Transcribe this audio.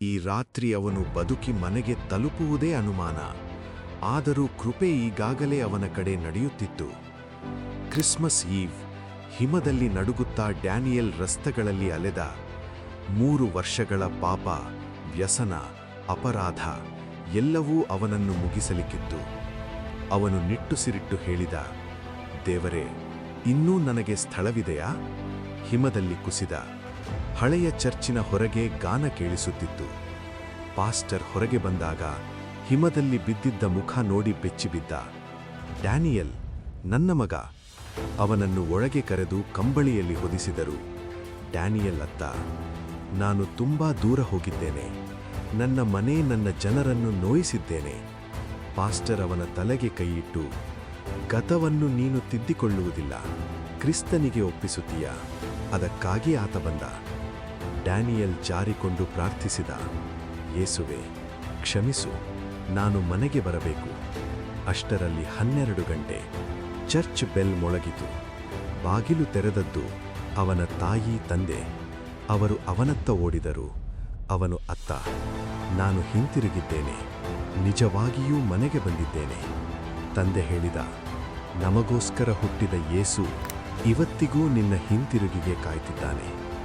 ಈ ರಾತ್ರಿ ಅವನು ಬದುಕಿ ಮನೆಗೆ ತಲುಪುವುದೇ ಅನುಮಾನ. ಆದರೂ ಕೃಪೆ ಈಗಾಗಲೇ ಅವನ ಕಡೆ ನಡೆಯುತ್ತಿತ್ತು. ಕ್ರಿಸ್ಮಸ್ ಈವ್ ಹಿಮದಲ್ಲಿ ನಡುಗುತ್ತಾ ಡ್ಯಾನಿಯಲ್ ರಸ್ತೆಗಳಲ್ಲಿ ಅಲೆದ ಮೂರು ವರ್ಷಗಳ ಪಾಪ, ವ್ಯಸನ, ಅಪರಾಧ ಎಲ್ಲವೂ ಅವನನ್ನು ಮುಗಿಸಲಿಕ್ಕಿತ್ತು. ಅವನು ನಿಟ್ಟುಸಿರಿಟ್ಟು ಹೇಳಿದ, ದೇವರೇ, ಇನ್ನೂ ನನಗೆ ಸ್ಥಳವಿದೆಯಾ? ಹಿಮದಲ್ಲಿ ಕುಸಿದ ಹಳೆಯ ಚರ್ಚಿನ ಹೊರಗೆ ಗಾನ ಕೇಳಿಸುತ್ತಿತ್ತು. ಪಾಸ್ಟರ್ ಹೊರಗೆ ಬಂದಾಗ ಹಿಮದಲ್ಲಿ ಬಿದ್ದಿದ್ದ ಮುಖ ನೋಡಿ ಬೆಚ್ಚಿಬಿದ್ದ. ಡ್ಯಾನಿಯಲ್, ನನ್ನ ಮಗ, ಅವನನ್ನು ಒಳಗೆ ಕರೆದು ಕಂಬಳಿಯಲ್ಲಿ ಹೊದಿಸಿದರು. ಡ್ಯಾನಿಯಲ್ ಅತ್ತ, ನಾನು ತುಂಬಾ ದೂರ ಹೋಗಿದ್ದೇನೆ. ನನ್ನ ಮನೆ ನನ್ನ ಜನರನ್ನು ನೋಯಿಸಿದ್ದೇನೆ. ಪಾಸ್ಟರ್ ಅವನ ತಲೆಗೆ ಕೈಯಿಟ್ಟು, ಗತವನ್ನು ನೀನು ತಿದ್ದಿಕೊಳ್ಳುವುದಿಲ್ಲ. ಕ್ರಿಸ್ತನಿಗೆ ಒಪ್ಪಿಸುತ್ತೀಯ? ಅದಕ್ಕಾಗಿ ಆತ ಬಂದ. ಡ್ಯಾನಿಯಲ್ ಜಾರಿಕೊಂಡು ಪ್ರಾರ್ಥಿಸಿದ, ಯೇಸುವೆ, ಕ್ಷಮಿಸು, ನಾನು ಮನೆಗೆ ಬರಬೇಕು. ಅಷ್ಟರಲ್ಲಿ ಹನ್ನೆರಡು ಗಂಟೆ, ಚರ್ಚ್ ಬೆಲ್ ಮೊಳಗಿತು. ಬಾಗಿಲು ತೆರೆದದ್ದು ಅವನ ತಾಯಿ ತಂದೆ. ಅವರು ಅವನತ್ತ ಓಡಿದರು. ಅವನು, ಅತ್ತ, ನಾನು ಹಿಂತಿರುಗಿದ್ದೇನೆ. ನಿಜವಾಗಿಯೂ ಮನೆಗೆ ಬಂದಿದ್ದೇನೆ. ತಂದೆ ಹೇಳಿದ, ನಮಗೋಸ್ಕರ ಹುಟ್ಟಿದ ಯೇಸು ಇವತ್ತಿಗೂ ನಿನ್ನ ಹಿಂತಿರುಗಿಗೆ ಕಾಯ್ತಿದ್ದಾನೆ.